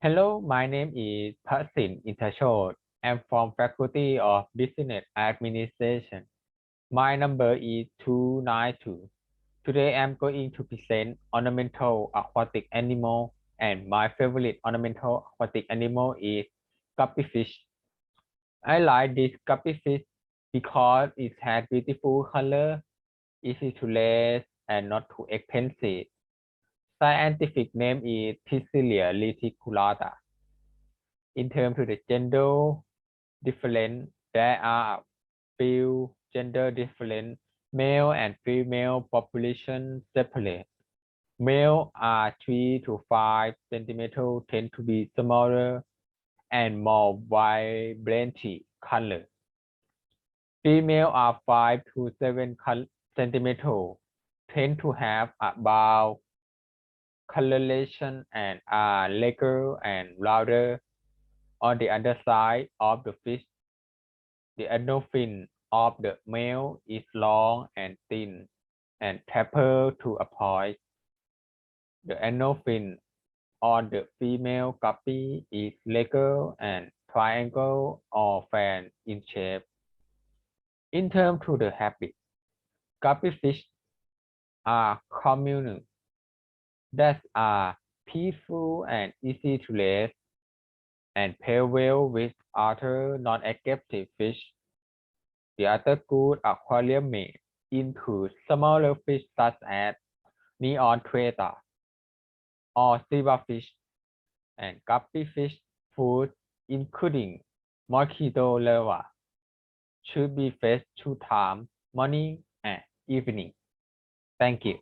Hello, my name is Prasin Intachot. I'm from Faculty of Business Administration. My number is 292. Today I'm going to present ornamental aquatic animal and my favorite ornamental aquatic animal is guppyfish. I like this guppyfish because it has beautiful color, easy to raise and not too expensive. Scientific name is Tisselia reticulata. In terms of the gender difference, there are few gender difference. Male and female population separate. Male are 3 to 5 centimeter tend to be smaller and more vibrant color. Female are 5 to 7 centimeter tend to have about coloration and uh, are larger and louder. On the underside of the fish, the anal fin of the male is long and thin and tapered to a point. The anal fin on the female guppy is larger and triangle or fan in shape. In terms to the habit, guppy fish are communal that are peaceful and easy to raise and pair well with other non-aggressive fish. The other good aquarium mate include smaller fish such as neon traitor or silverfish and guppy fish food including mosquito larvae should be fed two times morning and evening. Thank you.